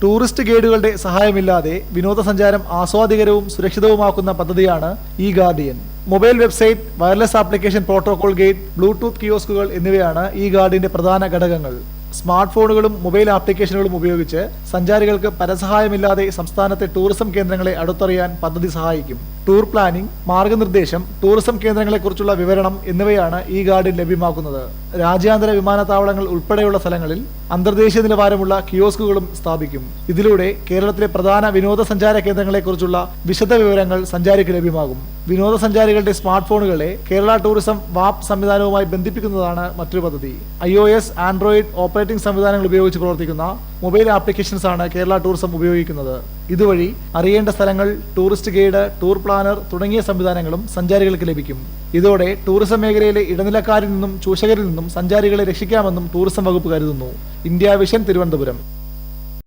Tourist ഗൈഡുകളുടെ സഹായമില്ലാതെ വിനോദസഞ്ചാരം ആസ്വാദികരവും സുരക്ഷിതവുമാക്കുന്ന പദ്ധതിയാണ് ഈ guardian mobile website wireless application protocol gate bluetooth കിയോസ്കുകൾ എന്നിവയാണ് ഈ ഗാർഡിന്റെ പ്രധാന ഘടകങ്ങൾ. സ്മാർട്ട് ഫോണുകളും മൊബൈൽ ആപ്ലിക്കേഷനുകളും ഉപയോഗിച്ച് സഞ്ചാരികൾക്ക് പരസഹായമില്ലാതെ സംസ്ഥാനത്തെ ടൂറിസം കേന്ദ്രങ്ങളെ അടുത്തറിയാൻ പദ്ധതി സഹായിക്കും. ടൂർ പ്ലാനിംഗ് മാർഗനിർദ്ദേശം ടൂറിസം കേന്ദ്രങ്ങളെക്കുറിച്ചുള്ള വിവരണം എന്നിവയാണ് ഈ ഗാർഡിൽ ലഭ്യമാക്കുന്നത്. രാജ്യാന്തര വിമാനത്താവളങ്ങൾ ഉൾപ്പെടെയുള്ള സ്ഥലങ്ങളിൽ അന്തർദേശീയ നിലവാരമുള്ള കിയോസ്കുകളും സ്ഥാപിക്കും. ഇതിലൂടെ കേരളത്തിലെ പ്രധാന വിനോദസഞ്ചാര കേന്ദ്രങ്ങളെക്കുറിച്ചുള്ള വിശദ വിവരങ്ങൾ സഞ്ചാരിക്ക് ലഭ്യമാകും. വിനോദസഞ്ചാരികളുടെ സ്മാർട്ട് ഫോണുകളെ കേരള ടൂറിസം വാപ്പ് സംവിധാനവുമായി ബന്ധിപ്പിക്കുന്നതാണ് മറ്റൊരു പദ്ധതി. ഐ ആൻഡ്രോയിഡ് ഓപ്പറേറ്റിംഗ് സംവിധാനങ്ങൾ ഉപയോഗിച്ച് പ്രവർത്തിക്കുന്ന മൊബൈൽ ആപ്ലിക്കേഷൻസ് ആണ് കേരള ടൂറിസം ഉപയോഗിക്കുന്നത്. ഇതുവഴി അറിയേണ്ട സ്ഥലങ്ങൾ ടൂറിസ്റ്റ് ഗൈഡ് ടൂർ പ്ലാനർ തുടങ്ങിയ സംവിധാനങ്ങളും സഞ്ചാരികൾക്ക് ലഭിക്കും. ഇതോടെ ടൂറിസം മേഖലയിലെ ഇടനിലക്കാരിൽ നിന്നും ചൂഷകരിൽ നിന്നും സഞ്ചാരികളെ രക്ഷിക്കാമെന്നും ടൂറിസം വകുപ്പ് കരുതുന്നു. India vision Thiruvananthapuram.